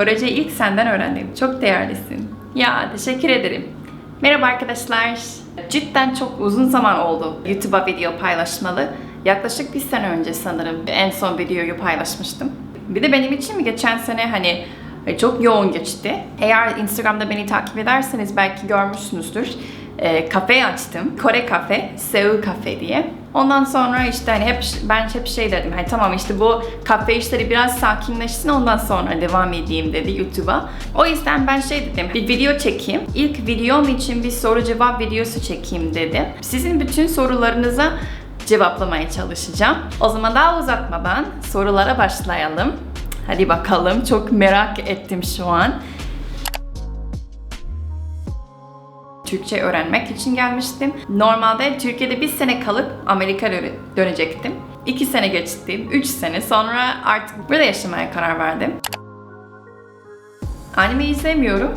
Korece'yi ilk senden öğrendim. Çok değerlisin. Ya teşekkür ederim. Merhaba arkadaşlar. Cidden çok uzun zaman oldu YouTube'a video paylaşmalı. Yaklaşık bir sene önce sanırım en son videoyu paylaşmıştım. Bir de benim için mi geçen sene hani e, çok yoğun geçti. Eğer Instagram'da beni takip ederseniz belki görmüşsünüzdür. E, kafe açtım. Kore kafe, Seul kafe diye. Ondan sonra işte hani hep ben hep şey dedim. Hani tamam işte bu kafe işleri biraz sakinleşsin ondan sonra devam edeyim dedi YouTube'a. O yüzden ben şey dedim. Bir video çekeyim. İlk videom için bir soru cevap videosu çekeyim dedim. Sizin bütün sorularınıza cevaplamaya çalışacağım. O zaman daha uzatmadan sorulara başlayalım. Hadi bakalım. Çok merak ettim şu an. Türkçe öğrenmek için gelmiştim. Normalde Türkiye'de bir sene kalıp Amerika'ya dö- dönecektim. İki sene geçti, üç sene sonra artık burada yaşamaya karar verdim. Anime izlemiyorum.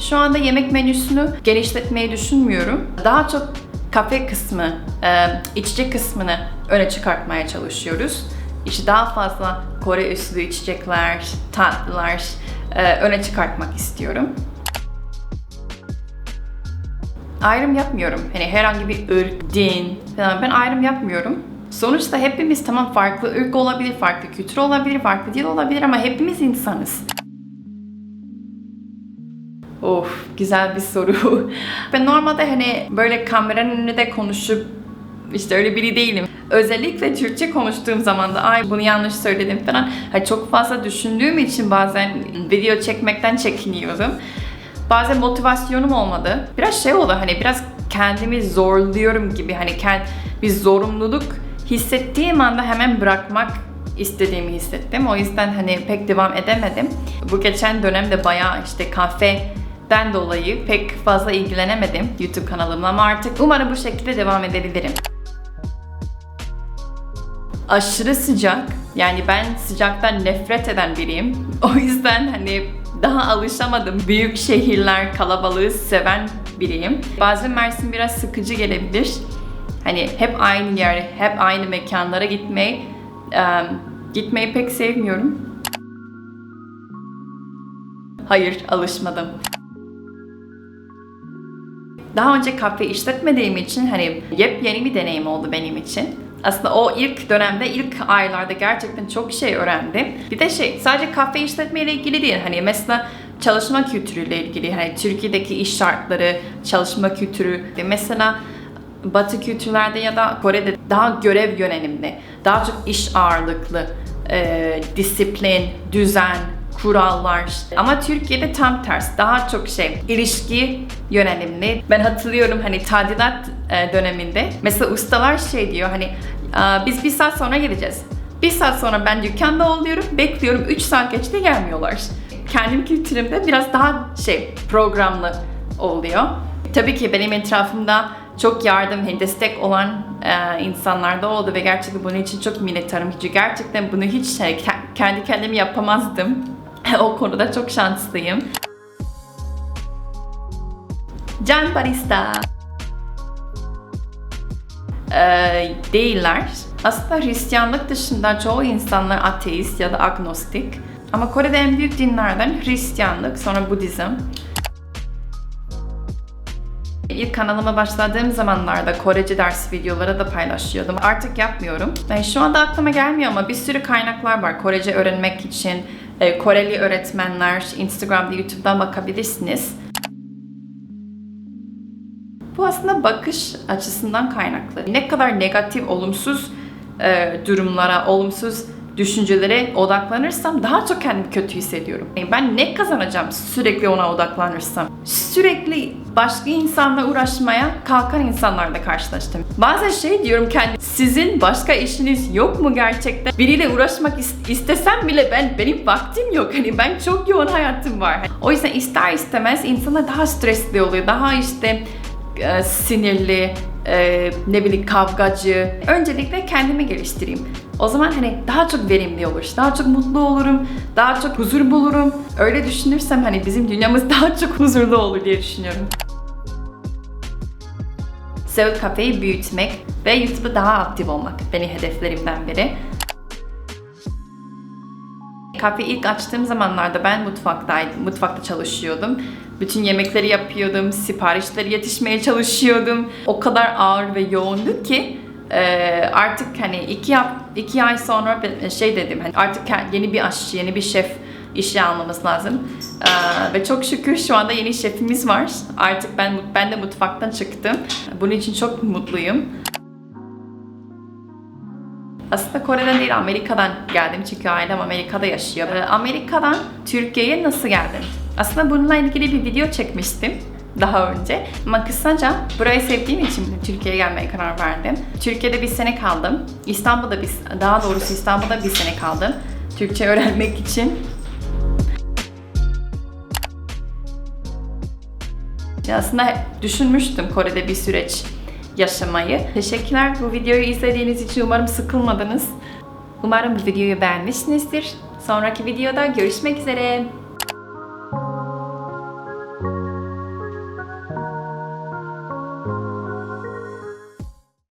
Şu anda yemek menüsünü genişletmeyi düşünmüyorum. Daha çok kafe kısmı, e, içecek kısmını öne çıkartmaya çalışıyoruz. İşte daha fazla Kore üslü içecekler, tatlılar e, öne çıkartmak istiyorum. Ayrım yapmıyorum. Hani herhangi bir ırk, din falan ben ayrım yapmıyorum. Sonuçta hepimiz tamam farklı ırk olabilir, farklı kültür olabilir, farklı dil olabilir ama hepimiz insanız. Of güzel bir soru. Ben normalde hani böyle kameranın önünde konuşup işte öyle biri değilim. Özellikle Türkçe konuştuğum zaman da ay bunu yanlış söyledim falan. Hani çok fazla düşündüğüm için bazen video çekmekten çekiniyordum. Bazen motivasyonum olmadı. Biraz şey oldu hani biraz kendimi zorluyorum gibi hani bir zorunluluk hissettiğim anda hemen bırakmak istediğimi hissettim. O yüzden hani pek devam edemedim. Bu geçen dönemde bayağı işte kafeden dolayı pek fazla ilgilenemedim YouTube kanalımla ama artık umarım bu şekilde devam edebilirim. Aşırı sıcak. Yani ben sıcaktan nefret eden biriyim. O yüzden hani daha alışamadım. Büyük şehirler, kalabalığı seven biriyim. Bazen Mersin biraz sıkıcı gelebilir. Hani hep aynı yer, hep aynı mekanlara gitmeyi em, gitmeyi pek sevmiyorum. Hayır, alışmadım. Daha önce kafe işletmediğim için hani yepyeni bir deneyim oldu benim için. Aslında o ilk dönemde, ilk aylarda gerçekten çok şey öğrendim. Bir de şey, sadece kafe işletmeyle ilgili değil. Hani mesela çalışma kültürüyle ilgili. Hani Türkiye'deki iş şartları, çalışma kültürü. Mesela Batı kültürlerde ya da Kore'de daha görev yönelimli, daha çok iş ağırlıklı, e, disiplin, düzen, kurallar. Ama Türkiye'de tam ters. Daha çok şey ilişki yönelimli. Ben hatırlıyorum hani tadilat e, döneminde mesela ustalar şey diyor hani "Aa, biz bir saat sonra geleceğiz. Bir saat sonra ben dükkanda oluyorum, bekliyorum 3 saat geçti gelmiyorlar. Kendim kültürümde biraz daha şey programlı oluyor. Tabii ki benim etrafımda çok yardım, hani destek olan e, insanlar da oldu ve gerçekten bunun için çok minnettarım. Çünkü gerçekten bunu hiç şey, ke- kendi kendime yapamazdım. o konuda çok şanslıyım. Can Barista. Ee, değiller. Aslında Hristiyanlık dışında çoğu insanlar ateist ya da agnostik. Ama Kore'de en büyük dinlerden Hristiyanlık, sonra Budizm. İlk kanalıma başladığım zamanlarda Korece ders videoları da paylaşıyordum. Artık yapmıyorum. Yani şu anda aklıma gelmiyor ama bir sürü kaynaklar var Korece öğrenmek için. Ee, Koreli öğretmenler, Instagram'da, YouTube'dan bakabilirsiniz. Bu aslında bakış açısından kaynaklı. Ne kadar negatif, olumsuz e, durumlara, olumsuz düşüncelere odaklanırsam daha çok kendimi kötü hissediyorum. Yani ben ne kazanacağım sürekli ona odaklanırsam? Sürekli başka insanla uğraşmaya kalkan insanlarla karşılaştım. Bazen şey diyorum kendi sizin başka işiniz yok mu gerçekten? Biriyle uğraşmak is- istesem bile ben benim vaktim yok. Hani ben çok yoğun hayatım var. O yüzden ister istemez insanlar daha stresli oluyor. Daha işte sinirli, e, ne bileyim kavgacı. Öncelikle kendimi geliştireyim. O zaman hani daha çok verimli olur, daha çok mutlu olurum, daha çok huzur bulurum. Öyle düşünürsem hani bizim dünyamız daha çok huzurlu olur diye düşünüyorum. Seul Cafe'yi büyütmek ve YouTube'da daha aktif olmak benim hedeflerimden biri. Kafe ilk açtığım zamanlarda ben mutfaktaydım, mutfakta çalışıyordum. Bütün yemekleri yapıyordum, siparişleri yetişmeye çalışıyordum. O kadar ağır ve yoğundu ki e, artık hani iki, iki ay sonra ben şey dedim hani artık yeni bir aşçı, yeni bir şef işe almamız lazım. Ee, ve çok şükür şu anda yeni şefimiz var. Artık ben ben de mutfaktan çıktım. Bunun için çok mutluyum. Aslında Kore'den değil Amerika'dan geldim çünkü ailem Amerika'da yaşıyor. Ee, Amerika'dan Türkiye'ye nasıl geldim? Aslında bununla ilgili bir video çekmiştim daha önce. Ama kısaca burayı sevdiğim için Türkiye'ye gelmeye karar verdim. Türkiye'de bir sene kaldım. İstanbul'da bir, daha doğrusu İstanbul'da bir sene kaldım. Türkçe öğrenmek için. Aslında düşünmüştüm Kore'de bir süreç yaşamayı. Teşekkürler bu videoyu izlediğiniz için. Umarım sıkılmadınız. Umarım bu videoyu beğenmişsinizdir. Sonraki videoda görüşmek üzere.